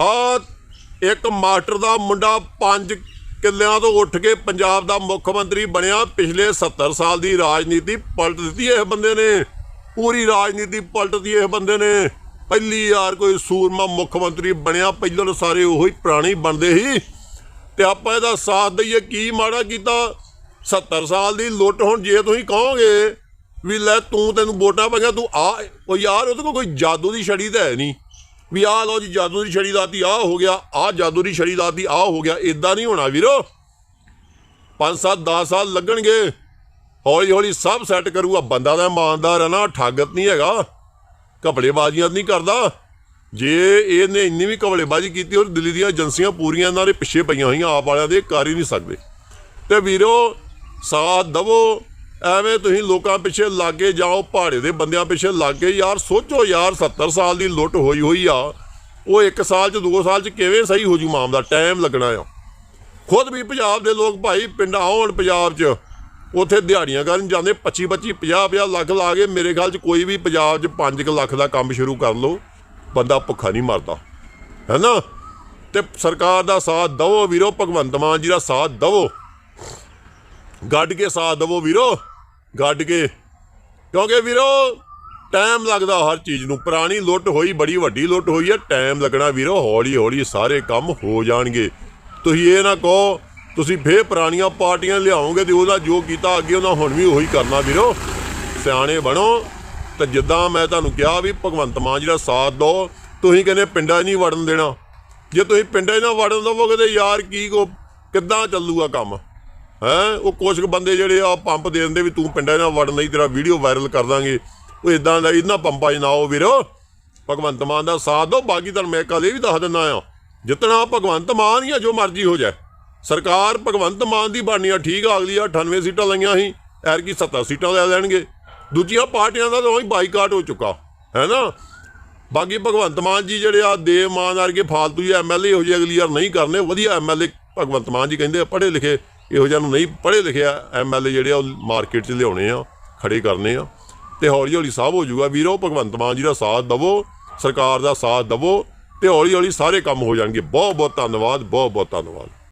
ਆ ਇੱਕ ਮਾਸਟਰ ਦਾ ਮੁੰਡਾ ਪੰਜ ਕਿੱਲਿਆਂ ਤੋਂ ਉੱਠ ਕੇ ਪੰਜਾਬ ਦਾ ਮੁੱਖ ਮੰਤਰੀ ਬਣਿਆ। ਪਿਛਲੇ 70 ਸਾਲ ਦੀ ਰਾਜਨੀਤੀ ਪਲਟ ਦਿੱਤੀ ਇਹ ਬੰਦੇ ਨੇ। ਪੂਰੀ ਰਾਜਨੀਤੀ ਪਲਟਦੀ ਇਹ ਬੰਦੇ ਨੇ। ਪਹਿਲੀ ਵਾਰ ਕੋਈ ਸੂਰਮਾ ਮੁੱਖ ਮੰਤਰੀ ਬਣਿਆ। ਪਹਿਲਾਂ ਸਾਰੇ ਉਹੀ ਪੁਰਾਣੇ ਹੀ ਬਣਦੇ ਸੀ। ਤੇ ਆਪਾਂ ਇਹਦਾ ਸਾਥ ਦਈਏ, ਕੀ ਮਾੜਾ ਕੀਤਾ? 70 ਸਾਲ ਦੀ ਲੁੱਟ ਹੁਣ ਜੇ ਤੁਸੀਂ ਕਹੋਗੇ ਵੀ ਲੈ ਤੂੰ ਤੈਨੂੰ ਵੋਟਾਂ ਪਾਈਆਂ, ਤੂੰ ਆ ਉਹ ਯਾਰ, ਉਹਦੇ ਕੋਲ ਕੋਈ ਜਾਦੂ ਦੀ ਛੜੀ ਤਾਂ ਹੈ ਨਹੀਂ। ਵੀ ਆਹ ਲਓ ਜੀ, ਜਾਦੂ ਦੀ ਛੜੀ ਦਾਤੀ ਆਹ ਹੋ ਗਿਆ, ਆਹ ਜਾਦੂ ਦੀ ਛੜੀ ਦਾਤੀ ਆਹ ਹੋ ਗਿਆ ਇਦਾਂ ਨਹੀਂ ਹੋਣਾ ਵੀਰੋ। 5 7 10 ਸਾਲ ਲੱਗਣਗੇ। ਹੌਲੀ ਹੌਲੀ ਸਭ ਸੈੱਟ ਕਰੂਗਾ, ਬੰਦਾ ਤਾਂ ਇਮਾਨਦਾਰ ਹੈ ਨਾ, ਠਾਗਤ ਨਹੀਂ ਹੈਗਾ। ਘਪਲੇਬਾਜ਼ੀਆਂ ਨਹੀਂ ਕਰਦਾ। ਜੇ ਇਹਨੇ ਇੰਨੀ ਵੀ ਘਪਲੇਬਾਜ਼ੀ ਕੀਤੀ ਔਰ ਦਿੱਲੀ ਦੀਆਂ ਏਜੰਸੀਆਂ ਪੂਰੀਆਂ ਇਹਨਾਂ ਦੇ ਪਿੱਛੇ ਪਈਆਂ ਹੋਈਆਂ, ਆਪ ਵਾਲਿਆਂ ਦੇ ਕਰ ਹੀ ਨਹੀਂ ਸਕਦੇ। ਤੇ ਵੀਰੋ, ਸਾਥ ਦਵੋ ਐਵੇਂ ਤੁਸੀਂ ਲੋਕਾਂ ਪਿੱਛੇ ਲਾਗੇ ਜਾਓ, ਪਹਾੜੇ ਦੇ ਬੰਦਿਆਂ ਪਿੱਛੇ ਲਾਗੇ। ਯਾਰ, ਸੋਚੋ ਯਾਰ 70 ਸਾਲ ਦੀ ਲੁੱਟ ਹੋਈ ਹੋਈ ਆ। ਉਹ 1 ਸਾਲ ਚ 2 ਸਾਲ ਚ ਕਿਵੇਂ ਸਹੀ ਹੋ ਜੂ ਮਾਮਲਾ? ਟਾਈਮ ਲੱਗਣਾ ਆ। ਖੁਦ ਵੀ ਪੰਜਾਬ ਦੇ ਲੋਕ ਭਾਈ, ਪਿੰਡ ਆਉਣ ਪੰਜਾਬ 'ਚ। ਉੱਥੇ ਦਿਹਾੜੀਆਂ ਕਰਨ ਜਾਂਦੇ 25 25 50 50 ਲੱਖ ਲਾ ਕੇ ਮੇਰੇ ਖਿਆਲ 'ਚ ਕੋਈ ਵੀ ਪੰਜਾਬ 'ਚ 5 ਲੱਖ ਦਾ ਕੰਮ ਸ਼ੁਰੂ ਕਰ ਲਓ, ਬੰਦਾ ਭੁੱਖਾ ਨਹੀਂ ਮਰਦਾ। ਹੈਨਾ ਤੇ ਸਰਕਾਰ ਦਾ ਸਾਥ ਦਵੋ ਵੀਰੋ, ਭਗਵੰਤ ਮਾਨ ਜੀ ਦਾ ਸਾਥ ਦਵੋ। ਗੱਡ ਕੇ ਸਾਥ ਦਵੋ ਵੀਰੋ, ਗੱਡ ਕੇ। ਕਿਉਂਕਿ ਵੀਰੋ ਟਾਈਮ ਲੱਗਦਾ ਹਰ ਚੀਜ਼ ਨੂੰ। ਪੁਰਾਣੀ ਲੁੱਟ ਹੋਈ, ਬੜੀ ਵੱਡੀ ਲੁੱਟ ਹੋਈ ਹੈ। ਟਾਈਮ ਲੱਗਣਾ ਵੀਰੋ ਹੌਲੀ ਹੌਲੀ ਸਾਰੇ ਕੰਮ ਹੋ ਜਾਣਗੇ। ਤੁਸੀਂ ਇਹ ਨਾ ਕਹੋ, ਤੁਸੀਂ ਫੇਰ ਪੁਰਾਣੀਆਂ ਪਾਰਟੀਆਂ ਲਿਆਓਗੇ ਤੇ ਉਹਦਾ ਜੋ ਕੀਤਾ ਅੱਗੇ ਉਹਨਾਂ ਹੁਣ ਵੀ ਉਹੀ ਕਰਨਾ ਵੀਰੋ। ਸਿਆਣੇ ਬਣੋ। ਤੇ ਜਿੱਦਾਂ ਮੈਂ ਤੁਹਾਨੂੰ ਕਿਹਾ ਵੀ ਭਗਵੰਤ ਮਾਨ ਜਿਹੜਾ ਸਾਥ ਦੋ, ਤੁਸੀਂ ਕਹਿੰਦੇ ਪਿੰਡਾਂ 'ਚ ਨਹੀਂ ਵੜਨ ਦੇਣਾ। ਜੇ ਤੁਸੀਂ ਪਿੰਡਾਂ 'ਚ ਨਾ ਵੜਨ ਦਵੋਗੇ ਤੇ ਯਾਰ ਕੀ ਕੋ, ਕਿੱਦਾਂ ਚੱਲੂਗਾ ਕੰਮ? ਹੈ? ਉਹ ਕੁਛ ਕੁ ਬੰਦੇ ਜਿਹੜੇ ਆ ਪੰਪ ਦੇ ਦਿੰਦੇ ਵੀ ਤੂੰ ਪਿੰਡਾਂ 'ਚ ਨਾ ਵੜਨ ਨਹੀਂ ਤੇਰਾ ਵੀਡੀਓ ਵਾਇਰਲ ਕਰ ਦਾਂਗੇ। ਉਹ ਇਦਾਂ ਦਾ ਇਹਨਾਂ ਪੰਪਾਂ 'ਚ ਨਾ ਆਓ ਵੀਰੋ। ਭਗਵੰਤ ਮਾਨ ਦਾ ਸਾਥ ਦੋ ਬਾਕੀ ਤੁਹਾਨੂੰ ਮੈਂ ਕਦੇ ਵੀ ਦੱਸ ਦਿੰਦਾ ਆ। ਜਿੱਤਣਾ ਭਗਵੰਤ ਮਾਨ ਹੀ ਆ, ਜੋ ਮਰਜ਼ੀ ਹੋ ਜਾਏ। ਸਰਕਾਰ ਭਗਵੰਤ ਮਾਨ ਦੀ ਬਣਨੀ ਆ, ਠੀਕ ਆ, ਅਗਲੀ ਆ 98 ਸੀਟਾਂ ਲਈਆਂ ਸੀ ਐਰਕੀ 70 ਸੀਟਾਂ ਲੈ ਲੈਣਗੇ। ਦੂਜੀਆਂ ਪਾਰਟੀਆਂ ਦਾ ਤਾਂ ਹੀ ਬਾਈਕਾਟ ਹੋ ਚੁੱਕਾ, ਹੈ ਨਾ? ਬਾਕੀ ਭਗਵੰਤ ਮਾਨ ਜੀ ਜਿਹੜੇ ਆ, ਦੇਵ ਮਾਨ ਵਰਗੇ ਫਾਲਤੂ ਜਿਹੇ ਐਮਐਲਏ ਹੋ ਜੇ ਅਗਲੀ ਵਾਰ ਨਹੀਂ ਕਰਨੇ, ਵਧੀਆ ਐਮਐਲਏ ਭਗਵੰਤ ਮਾਨ ਜੀ ਕਹਿੰਦੇ ਆ, ਪੜ੍ਹੇ ਲਿਖੇ। ਇਹੋ ਜਿਹਾ ਨੂੰ ਨਹੀਂ ਪੜ੍ਹੇ ਲਿਖਿਆ ਐਮਐਲਏ ਜਿਹੜੇ ਆ, ਉਹ ਮਾਰਕੀਟ 'ਚ ਲਿਆਉਣੇ ਆ, ਖੜੇ ਕਰਨੇ ਆ। ਤੇ ਹੌਲੀ ਹੌਲੀ ਸਭ ਹੋ ਜਾਊਗਾ। ਵੀਰੋ, ਭਗਵੰਤ ਮਾਨ ਜੀ ਦਾ ਸਾਥ ਦਵੋ, ਸਰਕਾਰ ਦਾ ਸਾਥ ਦਵੋ ਤੇ ਹੌਲੀ ਹੌਲੀ ਸਾਰੇ ਕੰਮ ਹੋ ਜਾਣਗੇ। ਬਹੁਤ ਬਹੁਤ ਧੰਨਵਾਦ ਬਹੁਤ ਬਹੁਤ ਧੰਨਵਾਦ।